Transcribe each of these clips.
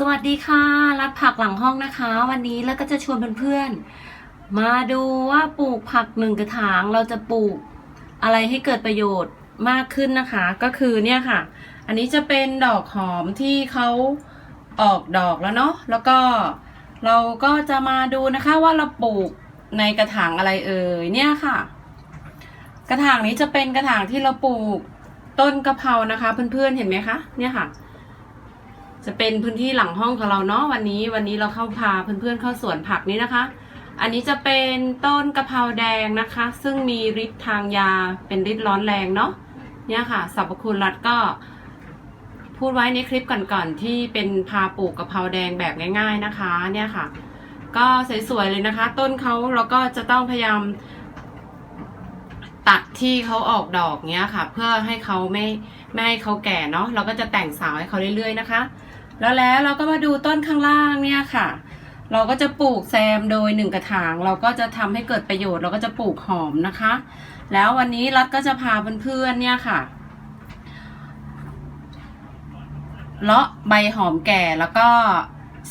สวัสดีค่ะ รัดผักหลังห้องนะคะ วันนี้แล้วก็จะชวนเพื่อนๆ มาดูว่าปลูกผักหนึ่งกระถางเราจะปลูกอะไรให้เกิดประโยชน์มากขึ้นนะคะ ก็คือเนี่ยค่ะ อันนี้จะเป็นดอกหอมที่เขาออกดอกแล้วเนาะแล้วก็เราก็จะมาดูนะคะว่าเราปลูกในกระถางอะไรเอ่ยเนี่ยค่ะ กระถางนี้จะเป็นกระถางที่เราปลูกต้นกะเพรานะคะ เพื่อนๆเห็นไหมคะเนี่ยค่ะ จะเป็นพื้นที่หลังห้องของเราเนาะวันนี้วันนี้เราเข้าพาเพื่อนๆเข้าสวนผักนี้นะคะ อันนี้จะเป็นต้นกะเพราแดงนะคะ ซึ่งมีฤทธิ์ทางยาเป็นฤทธิ์ร้อนแรงเนาะเนี่ยค่ะสรรพคุณรัดก็ พูดไว้ในคลิปก่อนๆที่เป็นพาปลูกกะเพราแดงแบบง่าย ๆนะคะ เนี่ยค่ะ ก็สวยๆเลยนะคะ ต้นเขาเราก็จะต้องพยายามตัดที่เขาออกดอกเนี้ยค่ะ เพื่อให้เขาไม่ไม่ให้เขาแก่เนาะเราก็จะแต่งสาวให้เขาเรื่อยๆนะคะ แล้วแล้วเราก็มาดูต้นข้างล่างเนี่ยค่ะ เราก็จะปลูกแซมโดยหนึ่งกระถาง เราก็จะทำให้เกิดประโยชน์ เราก็จะปลูกหอมนะคะ แล้ววันนี้รัฐก็จะพาเพื่อนๆเนี่ยค่ะเลาะใบหอมแก่แล้วก็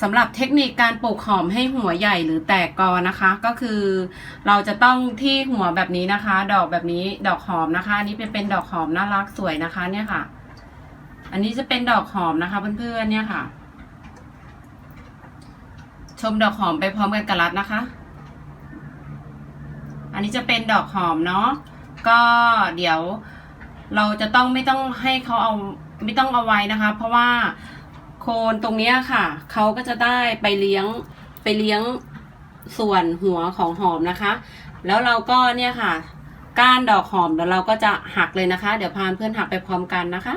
สำหรับเทคนิคการปลูกหอมให้หัวใหญ่หรือแตกกอนะคะ ก็คือเราจะต้องที่หัวแบบนี้นะคะ ดอกแบบนี้ดอกหอมนะคะนนี้เป็นเป็นดอกหอมน่ารักสวยนะคะเนี่ยค่ะ อันนี้จะเป็นดอกหอมนะคะเพื่อนๆเนี่ยค่ะ ชมดอกหอมไปพร้อมกันกับรัดนะคะ อันนี้จะเป็นดอกหอมเนาะก็เดี๋ยวเราจะต้องไม่ต้องให้เขาเอาไม่ต้องเอาไว้นะคะ เพราะว่าโคนตรงนี้ค่ะเขาก็จะได้ไปเลี้ยงไปเลี้ยงส่วนหัวของหอมนะคะ แล้วเราก็เนี่ยค่ะ ก้านดอกหอมเดี๋ยวเราก็จะหักเลยนะคะ เดี๋ยวพาเพื่อนหักไปพร้อมกันนะคะ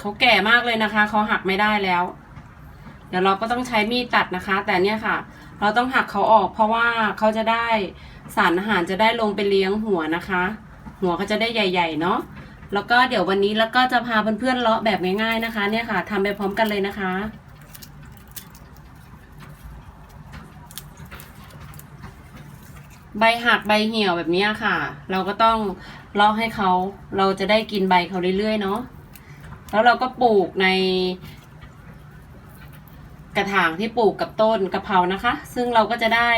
เขาแก่มากเลยนะคะเขาหักไม่ได้แล้ว เดี๋ยวเราก็ต้องใช้มีดตัดนะคะ แต่เนี่ยค่ะ เราต้องหักเขาออก เพราะว่าเขาจะได้สารอาหารจะได้ลงไปเลี้ยงหัวนะคะ หัวเขาจะได้ใหญ่ ๆ เนาะแล้วก็เดี๋ยววันนี้แล้วก็จะพาเพื่อนๆเลาะแบบง่าย ๆนะคะ เนี่ยค่ะทำไปพร้อมกันเลยนะคะใบหักใบเหี่ยวแบบนี้ค่ะ เราก็ต้องเลาะให้เขา เราจะได้กินใบเขาเรื่อยๆเนาะ แล้วเราก็ปลูกในกระถางที่ปลูกกับต้นกะเพรานะคะ ซึ่งเราก็จะได้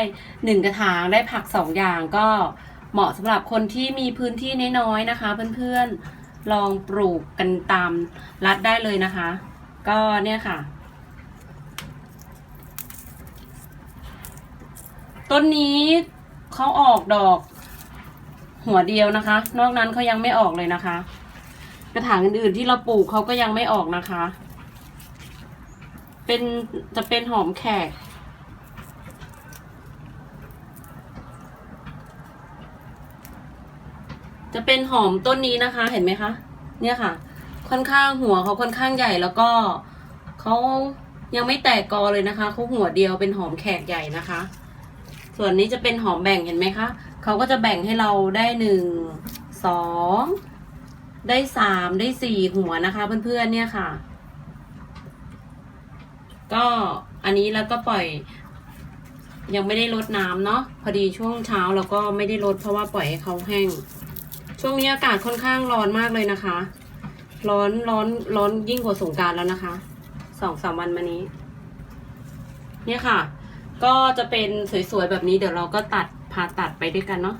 หนึ่งกระถางได้ผักสองอย่างก็เหมาะสำหรับคนที่มีพื้นที่น้อยๆนะคะ เพื่อนๆลองปลูกกันตามรัดได้เลยนะคะ ก็เนี่ยค่ะ ต้นนี้เขาออกดอกหัวเดียวนะคะ นอกนั้นเขายังไม่ออกเลยนะคะ กระถางอื่นๆที่เราปลูกเขาก็ยังไม่ออกนะคะ เป็นจะเป็นหอมแขก จะเป็นหอมต้นนี้นะคะ เห็นไหมคะ เนี่ยค่ะ ค่อนข้างหัวเขาค่อนข้างใหญ่แล้วก็เขายังไม่แตกกอเลยนะคะเขาหัวเดียวเป็นหอมแขกใหญ่นะคะ ส่วนนี้จะเป็นหอมแบ่งเห็นไหมคะเขาก็จะแบ่งให้เราได้หนึ่งสอง ได้สามได้สี่หัวนะคะเพื่อนๆเนี่ยค่ะ ก็อันนี้แล้วก็ปล่อย ยังไม่ได้ลดน้ำเนาะพอดีช่วงเช้าเราก็ไม่ได้ลดเพราะว่าปล่อยให้เขาแห้ง ช่วงนี้อากาศค่อนข้างร้อนมากเลยนะคะ ร้อนร้อนร้อนยิ่งกว่าสงการแล้วนะคะสองสามวันมานี้ เนี่ยค่ะ ก็จะเป็นสวยๆแบบนี้เดี๋ยวเราก็ตัดผ่าตัดไปด้วยกันเนาะ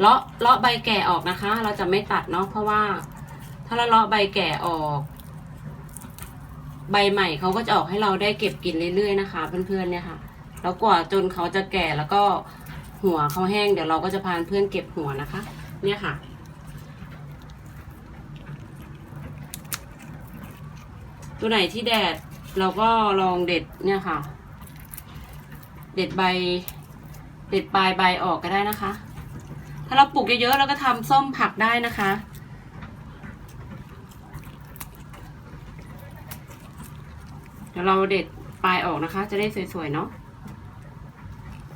เลาะเลาะใบแก่ออกนะคะ เราจะไม่ตัดเนาะเพราะว่า ถ้าเราเลาะใบแก่ออก ใบใหม่เขาก็จะออกให้เราได้เก็บกินเรื่อยๆนะคะ เพื่อนๆเนี่ยค่ะ แล้วกว่าจนเขาจะแก่แล้วก็หัวเขาแห้งเดี๋ยวเราก็จะพาเพื่อนเก็บหัวนะคะ เนี่ยค่ะตัวไหนที่แดดเราก็ลองเด็ดเนี่ยค่ะ เด็ดใบ เด็ดปลายใบออกก็ได้นะคะ ถ้าเราปลูกเยอะๆเราก็ทำส้มผักได้นะคะ เดี๋ยวเราเด็ดปลายออกนะคะ จะได้สวยๆเนาะ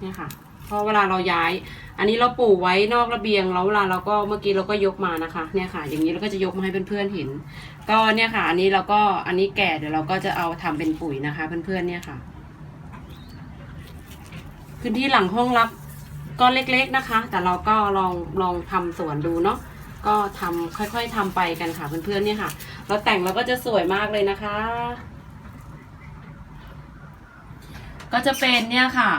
เนี่ยค่ะเพราะเวลาเราย้าย อันนี้เราปลูกไว้นอกระเบียงแล้วเวลาเราก็เมื่อกี้เราก็ยกมานะคะ เนี่ยค่ะ อย่างนี้เราก็จะยกมาให้เพื่อนๆเห็น ก็เนี่ยค่ะ อันนี้เราก็อันนี้แก่เดี๋ยวเราก็จะเอาทำเป็นปุ๋ยนะคะ เพื่อนๆเนี่ยค่ะ พื้นที่หลังห้องรับ ก็เล็กๆนะคะ แต่เราก็ลองลองทำสวนดูเนาะก็ทำค่อยๆทำไปกันค่ะเพื่อนๆเนี่ยค่ะ เราแต่งเราก็จะสวยมากเลยนะคะ ก็จะเป็นเนี่ยค่ะ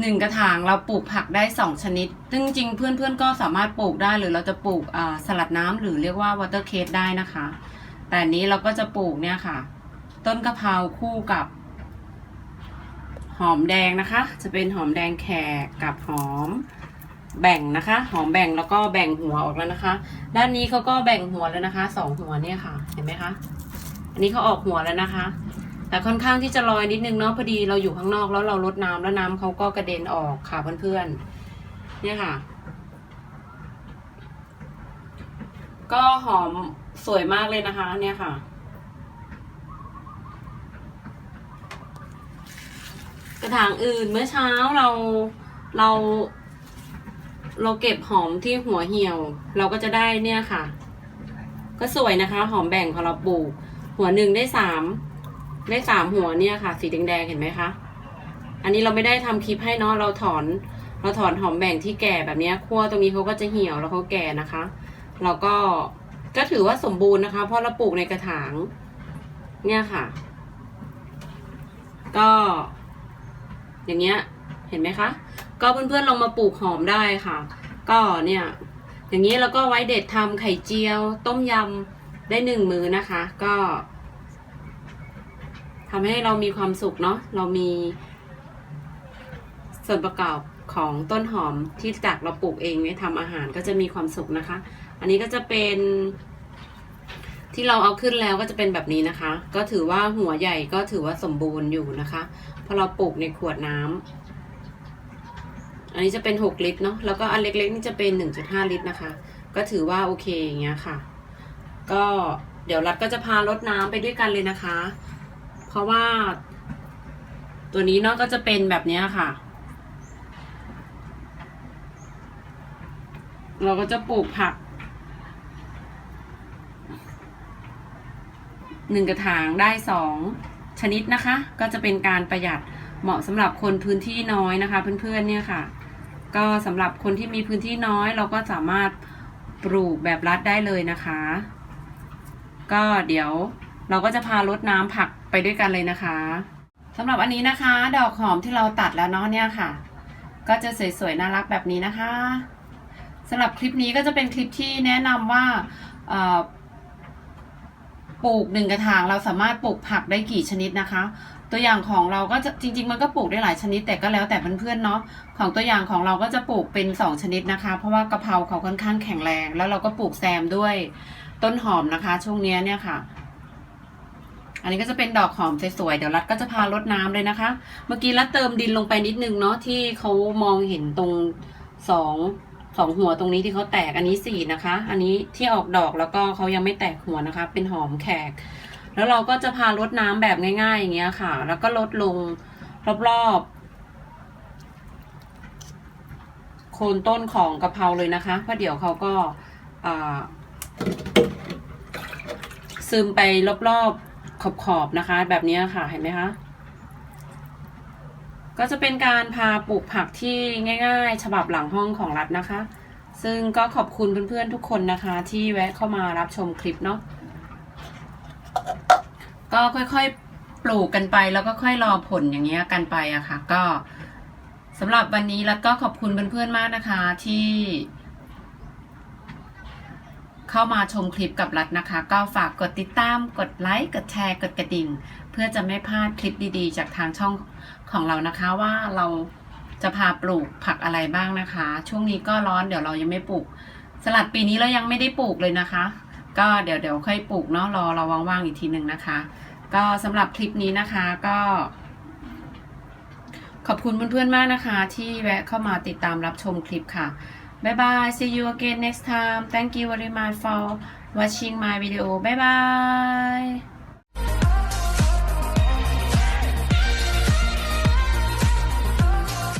หนึ่งกระถางเราปลูกผักได้สองชนิด ซึ่งจริงเพื่อนๆก็สามารถปลูกได้หรือเราจะปลูกสลัดน้ำหรือเรียกว่าวอเตอร์เคสได้นะคะ แต่นี้เราก็จะปลูกเนี่ยค่ะ ต้นกะเพราคู่กับ หอมแดงนะคะ จะเป็นหอมแดงแขกกับหอมแบ่งนะคะ หอมแบ่งแล้วก็แบ่งหัวออกแล้วนะคะ ด้านนี้เขาก็แบ่งหัวแล้วนะคะสองหัวเนี่ยค่ะ เห็นไหมคะ อันนี้เขาออกหัวแล้วนะคะ แต่ค่อนข้างที่จะลอยนิดนึงเนาะพอดีเราอยู่ข้างนอกแล้วเราลดน้ำแล้วน้ำเขาก็กระเด็นออกค่ะเพื่อนๆเนี่ยค่ะ ก็หอมสวยมากเลยนะคะ เนี่ยค่ะ ระถางอื่นเมื่อเช้าเราเรา เราเก็บหอมที่หัวเหี่ยว เราก็จะได้เนี่ยค่ะ ก็สวยนะคะ หอมแบ่งของเราปลูก หัวหนึ่งได้สามได้สามหัวเนี่ยค่ะ สีแดงๆเห็นไหมคะ อันนี้เราไม่ได้ทำคลิปให้เนาะเราถอน เราถอนหอมแบ่งที่แก่แบบนี้ขั้วตรงนี้เขาก็จะเหี่ยวแล้วเขาแก่นะคะเราก็ก็ถือว่าสมบูรณ์นะคะ เพราะเราปลูกในกระถาง เนี่ยค่ะ ก็ อย่างเงี้ยเห็นไหมคะ ก็เพื่อนๆลองมาปลูกหอมได้ค่ะ ก็เนี่ยอย่างนี้แล้วก็ไว้เด็ดทำไข่เจียว ต้มยำได้หนึ่งมือนะคะ ก็ทำให้เรามีความสุขเนาะเรามี ส่วนประกอบของต้นหอมที่จากเราปลูกเองเนี่ยทำอาหารก็จะมีความสุขนะคะ อันนี้ก็จะเป็น ที่เราเอาขึ้นแล้วก็จะเป็นแบบนี้นะคะ ก็ถือว่าหัวใหญ่ก็ถือว่าสมบูรณ์อยู่นะคะเพราะเราปลูกในขวดน้ำอันนี้จะเป็น 6 ลิตรเนาะแล้วก็อันเล็กๆนี่จะเป็น 1.5 ลิตรนะคะ ก็ถือว่าโอเคอย่างเงี้ยค่ะ ก็เดี๋ยวรัดก็จะพารดน้ำไปด้วยกันเลยนะคะ เพราะว่าตัวนี้เนาะก็จะเป็นแบบเนี้ยค่ะ เราก็จะปลูกผัก หนึ่งกระถางได้สองชนิดนะคะ ก็จะเป็นการประหยัดเหมาะสำหรับคนพื้นที่น้อยนะคะ เพื่อนๆเนี่ยค่ะ ก็สำหรับคนที่มีพื้นที่น้อย เราก็สามารถปลูกแบบรัดได้เลยนะคะ ก็เดี๋ยวเราก็จะพารดน้ำผักไปด้วยกันเลยนะคะสำหรับอันนี้นะคะ ดอกหอมที่เราตัดแล้วเนาะเนี่ยค่ะ ก็จะสวยๆน่ารักแบบนี้นะคะสำหรับคลิปนี้ก็จะเป็นคลิปที่แนะนำว่า ปลูกหนึ่งกระถางเราสามารถปลูกผักได้กี่ชนิดนะคะ ตัวอย่างของเราก็จะจริง ๆ มันก็ปลูกได้หลายชนิดแต่ก็แล้วแต่เพื่อนๆเนาะของตัวอย่างของเราก็จะปลูกเป็นสองชนิดนะคะ เพราะว่ากะเพราเขาค่อนข้างแข็งแรง แล้วเราก็ปลูกแซมด้วยต้นหอมนะคะ ช่วงเนี้ยเนี่ยค่ะ อันนี้ก็จะเป็นดอกหอมสวยๆเดี๋ยวรัดก็จะพารดน้ำเลยนะคะ เมื่อกี้รัดเติมดินลงไปนิดนึงเนาะที่เขามองเห็นตรงสอง สองหัวตรงนี้ที่เขาแตกอันนี้สี่นะคะ อันนี้ที่ออกดอกแล้วก็เขายังไม่แตกหัวนะคะ เป็นหอมแขก แล้วเราก็จะพารดน้ำแบบง่ายๆอย่างเงี้ยค่ะ แล้วก็ลดลงรอบๆโคนต้นของกะเพราเลยนะคะเพราะเดี๋ยวเขาก็ซึมไปรอบๆขอบๆนะคะ แบบนี้ค่ะเห็นไหมคะ ก็จะเป็นการพาปลูกผักที่ง่าย ๆ ฉบับหลังห้องของรัฐนะคะ ซึ่งก็ขอบคุณเพื่อนๆทุกคนนะคะ ที่แวะเข้ามารับชมคลิปเนาะก็ค่อยๆปลูกกันไปแล้วก็ค่อยรอผลอย่างเงี้ยกันไปอะค่ะ ก็สำหรับวันนี้รัฐก็ขอบคุณเพื่อนๆมากนะคะที่ เข้ามาชมคลิปกับรัฐนะคะ ก็ฝากกดติดตาม กดไลค์ กดแชร์ กดกระดิ่ง เพื่อจะไม่พลาดคลิปดีๆ จากทางช่องของเรานะคะว่าเราจะพาปลูกผักอะไรบ้างนะคะ ช่วงนี้ก็ร้อนเดี๋ยวเรายังไม่ปลูก สลัดปีนี้เรายังไม่ได้ปลูกเลยนะคะ ก็เดี๋ยวเดี๋ยวค่อยปลูกเนาะรอเราว่างๆอีกทีหนึ่งนะคะ ก็สำหรับคลิปนี้นะคะก็ขอบคุณเพื่อนๆมากนะคะ ที่แวะเข้ามาติดตามรับชมคลิปค่ะ Bye bye see you again next time. Thank you very much for watching my video. Bye bye